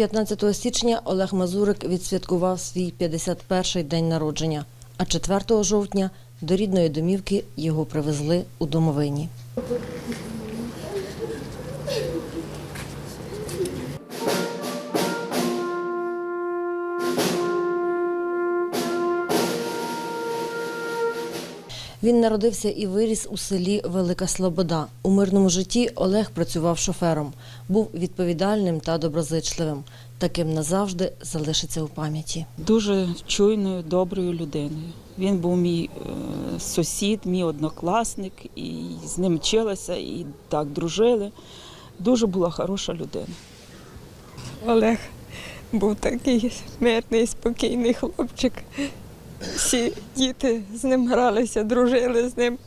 15 січня Олег Мазурик відсвяткував свій 51-й день народження, а 4 жовтня до рідної домівки його привезли у домовині. Він народився і виріс у селі Велика Слобода. У мирному житті Олег працював шофером, був відповідальним та доброзичливим. Таким назавжди залишиться у пам'яті. дуже чуйною, доброю людиною. Він був мій е, сусід, мій однокласник, і з ним вчилася, і так дружили. Дуже була хороша людина. Олег був такий мирний, спокійний хлопчик. Всі діти з ним гралися, дружили з ним.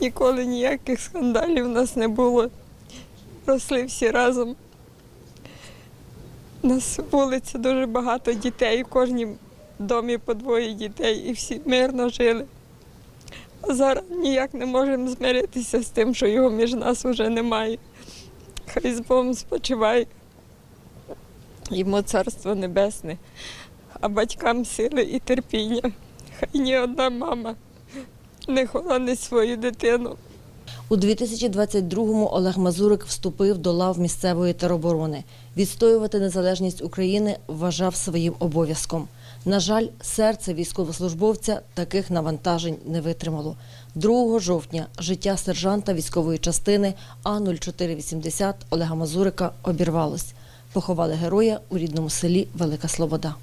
Ніколи ніяких скандалів у нас не було. Росли всі разом. У нас вулиця дуже багато дітей, в кожній домі по двоє дітей, і всі мирно жили. А зараз ніяк не можемо змиритися з тим, що його між нас вже немає. Хай з Богом спочиває йому царство небесне, а батькам сили і терпіння. Хай ні одна мама не хоронить свою дитину. У 2022-му Олег Мазурик вступив до лав місцевої тероборони. Відстоювати незалежність України вважав своїм обов'язком. На жаль, серце військовослужбовця таких навантажень не витримало. 2 жовтня життя сержанта військової частини А0480 Олега Мазурика обірвалось. Поховали героя у рідному селі Велика Слобода.